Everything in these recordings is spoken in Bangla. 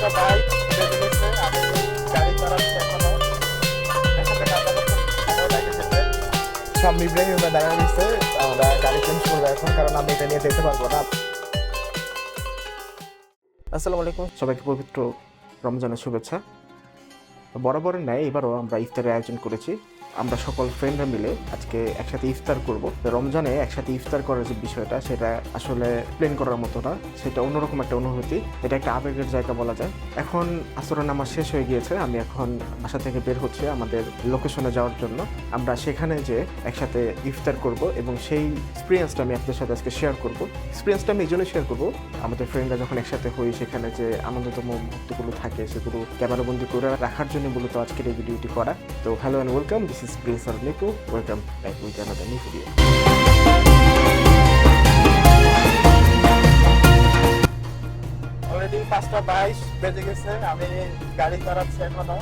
আমি দিচ্ছে আমরা গাড়ি চেঞ্জ এখন, কারণ আমি এটা নিয়ে যেতে পারব না। আসসালামু আলাইকুম। সবাইকে পবিত্র রমজানের শুভেচ্ছা। বরাবরের ন্যায় এবারও আমরা ইফতারের আয়োজন করেছি। আমরা সকল ফ্রেন্ডরা মিলে আজকে একসাথে ইফতার করব। রমজানে একসাথে ইফতার করার যে বিষয়টা, সেটা আসলে প্লেন করার মতো না। সেটা অন্যরকম একটা অনুভূতি। এটা একটা আবেগের জায়গা বলা যায়। এখন আসরের নামাজ শেষ হয়ে গিয়েছে। আমি এখন বাসা থেকে বের হচ্ছে আমাদের লোকেশনে যাওয়ার জন্য। আমরা সেখানে যে একসাথে ইফতার করব এবং সেই এক্সপিরিয়েন্সটা আমি আপনাদের সাথে আজকে শেয়ার করব। এক্সপিরিয়েন্সটা আমি এই জন্য শেয়ার করব, আমাদের ফ্রেন্ডরা যখন একসাথে হই, সেখানে যে আনন্দতম মুহূর্তগুলো থাকে, সেগুলো ক্যামেরাবন্দি করে রাখার জন্য মূলত আজকের এই ভিডিওটি করা। তো hello and welcome this is Prince R Niku welcome back with another new video already পাঁচটা বাইশ বেজে গেছে আমি গাড়ি চালাচ্ছি এখনও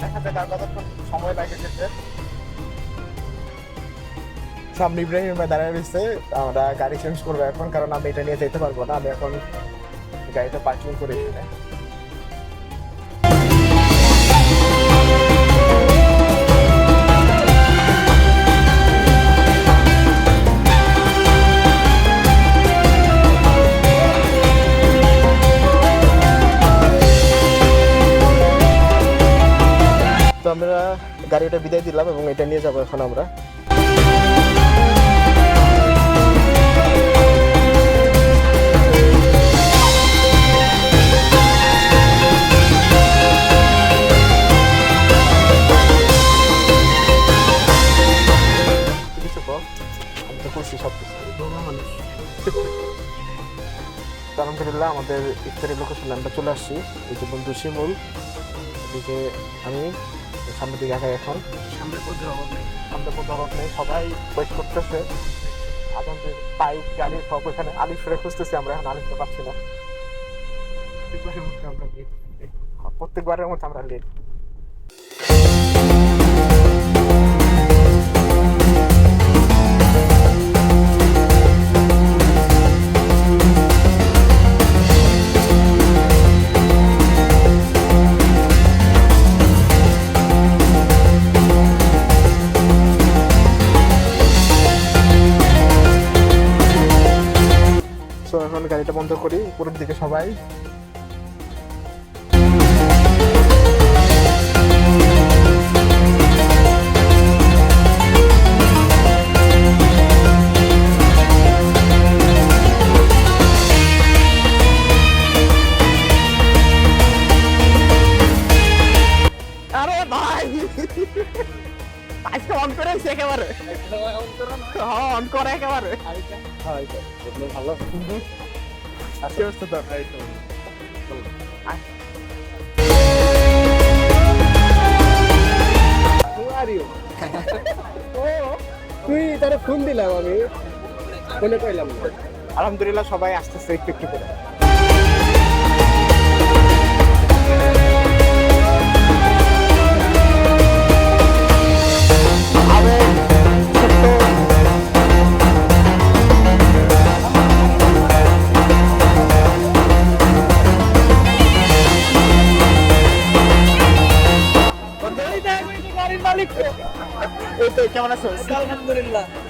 দেখা যাক আর কতক্ষণ সময় লাগে যেতে। সামনে ইব্রাহিম ভাই দাঁড়িয়ে রয়েছে আমরা গাড়ি চেঞ্জ করব এখন কারণ আমি এটা নিয়ে যেতে পারব না। আমি এখন গাড়িটা পার্কিং করে এখানে। গাড়িটা বিদায় দিলাম এবং এটা নিয়ে যাব এখন আমরা। আলহামদুলিল্লাহ আমাদের ইফতারের লোকেশনে আমরা চলে আসছি। এই যে বন্ধু শিমুল, এদিকে আমি সামনের দিকে আগে এখন। সামনে পথে অভাব নেই। সামনে পথে অভাব নেই। সবাই ওয়েট করতেছে। আমাদের বাইক গাড়ি সব ওখানে আলিফরে খুঁজতেছি আমরা। এখন আলিফকে পাচ্ছি না। প্রত্যেকবারের মধ্যে আমরা লেট প্রত্যেকবারের মধ্যে আমরা লেট সো এখন গাড়িটা বন্ধ করি উপরের দিকে সবাই। আজকে অন করে একেবারে। হ্যাঁ অন করে একেবারে। ভালো তুই তারে ফোন দিলাম আমি ফোনে কইলাম আলহামদুলিল্লাহ সবাই আসতেছে একটু একটু করে। আলহামদুলিল্লাহ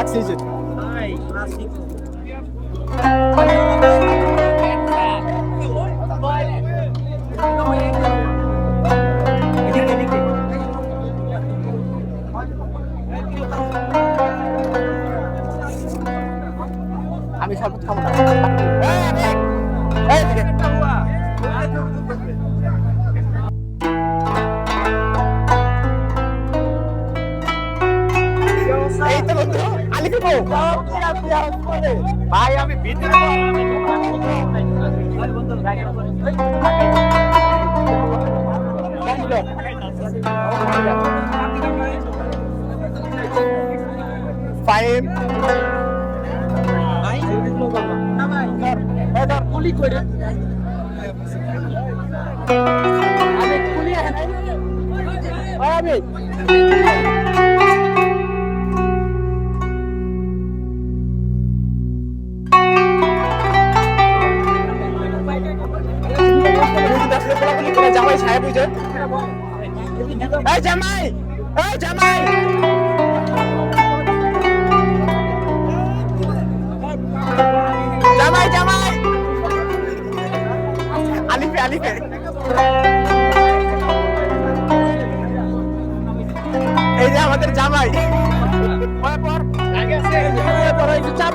অক্সিজেন আমি সর্বোচ্চ খাব ফাইভ কুলি করে আমি কুলি আমি জামাই সাহেব বুঝে এই জামাই এই জামাই। জামাই জামাই। আলিফে আলিফে। এই যে আমাদের জামাই। পর। পর পর একটু চাপ।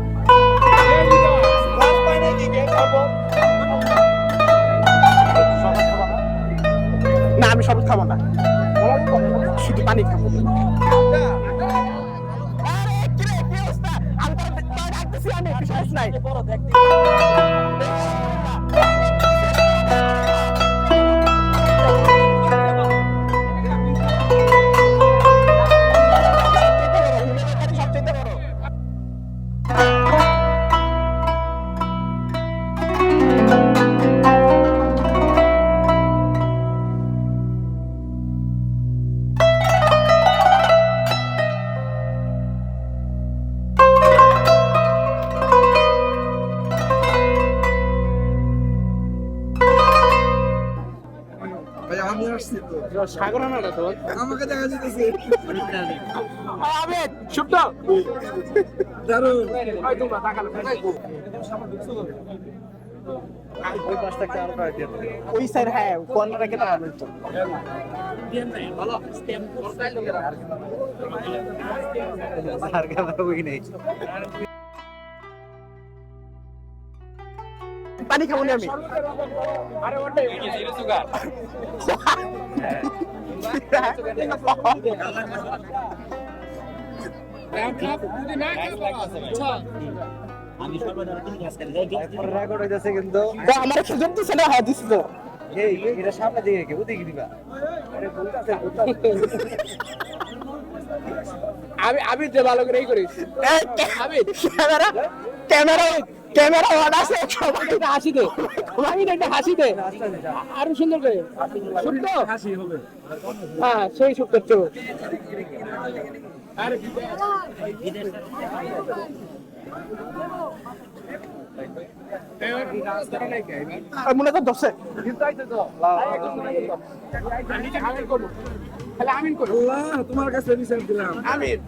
খাব না। শুধু পানি খাব। আমাকে দেখা যেতেছে আবেদ শুভ্র দারুণ ওই সাইড হ্যাঁ কর্নারে কেটে পাবেন তো পানি খাব না আমি কিন্তু তো আমার না হ্যাঁ এটা সামনে দিকে দিবা আমি আমি যে ভালো করেই ক্যামেরা ক্যামেরা ক্যামেরা অন আছে সবাই একটা হাসি দে আমি একটা হাসি দে আরও সুন্দর করে। শুনতো হাসি হবে হ্যাঁ সেই সুন্দর তো। আর মনে কর দশে। আমিন তাহলে আমিন করব তোমার কাছে বিচার দিলাম। আমির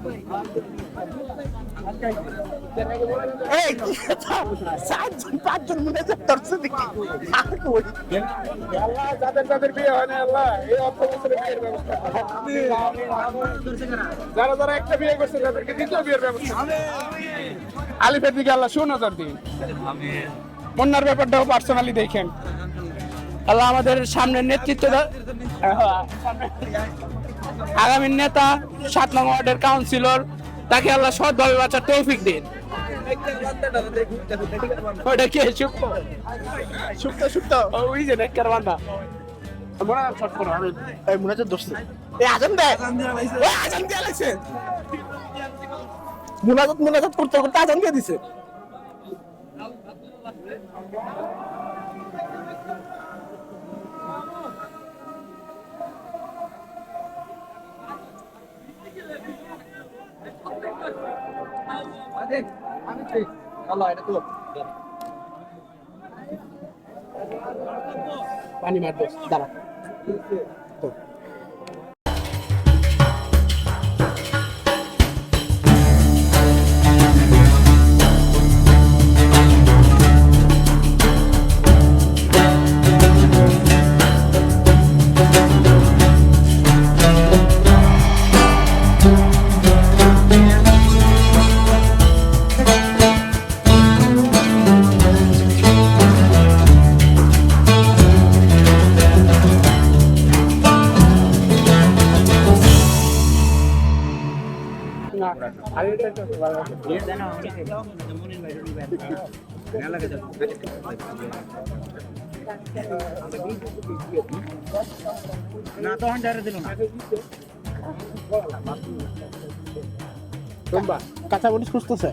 আলিফের দিকে আল্লাহ সুনজর দিন। বন্যার ব্যাপারটাও পার্সোনালি দেখেন। আল্লাহ আমাদের সামনের নেতৃত্ব আগামী নেতা, সাত নং ওয়ার্ডের কাউন্সিলর তাকে আল্লাহ সৎভাবে বাঁচার তৌফিক দিন। ওটা কে সুপ্ত সুপ্ত সুপ্ত ওই যে নেককার বান্দা। করো আমি এই মনে হচ্ছে দোস্ত এই আজান দে। আজান দিয়ে লাগছে। মুনাজাত মুনাজাত করতে করতে আজান দিয়ে দিছে। পানি মারবো দাঁড়া। তোমরা কাঁচা মরিচ খুঁজতেছে।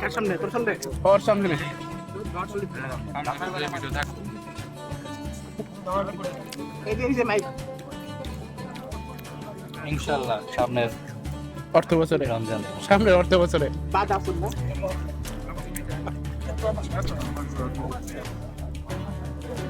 কার সামনে তোর সামনে। ওর সামনে। নে। এই যে মাইক। ইনশাল্লাহ সামনের অর্থ বছরে। রমজান। সামনের অর্থ বছরে। বাদ আসুন না।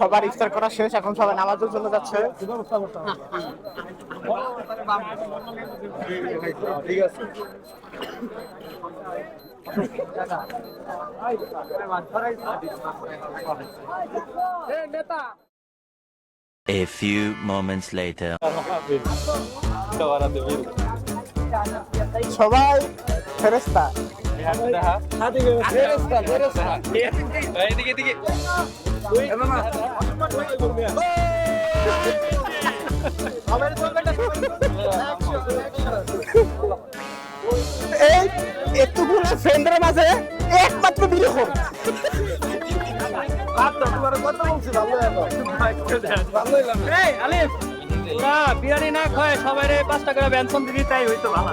সবার ইফতার করা শেষ এখন সবাই নামাজের জন্য যাচ্ছে। A few moments later. সবাই ফেরেস্তা এতগুলো ফ্রেন্ডের মাঝে একমাত্র বিরকম বিরিয়ানি না খায় সবাই পাঁচ টাকা বেনশন দিবি তাই হইতো ভালো